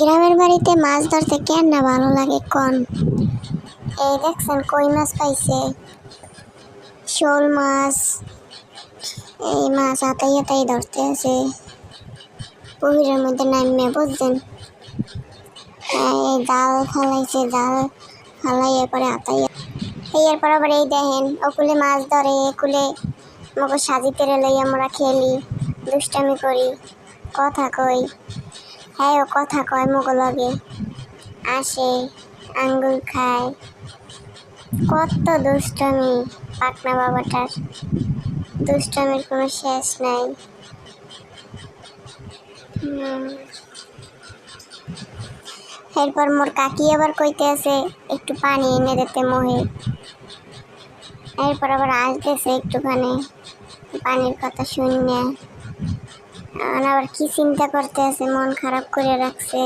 গ্রামের বাড়িতে মাছ ধরতে কেন না ভালো লাগে কন? এই দেখছেন কই মাছ পাইছে? শোল মাছ এই মাছ হাতাই হাতাই ধরতে আছে। পুকুরের মধ্যে নামিয়ে বুঝছেন? হ্যাঁ, এই জাল ফালাইছে জাল ফালাইয়ে পরে হাতাই এই এরপর আবার এই দেখেন ওকুলে মাছ ধরে একুলে আমাকে সাজি পেরে লই আমরা খেলি দুষ্টামি করি কথা কই। হ্যাঁ কথা কয় মগো লগে আসে আঙ্গুর খায়। কত দুষ্টামি পাকনা বাবাটার। দুষ্টামির কোনো শেষ নাই। এরপর মোর কাকি আবার কইতে আছে, একটু পানি এনে দিতে মোহে। এরপর আবার আসতেছে একটুখানি। পানির কথা শুনে এখন আবার কি চিন্তা করতে আছে? মন খারাপ করে রাখছে।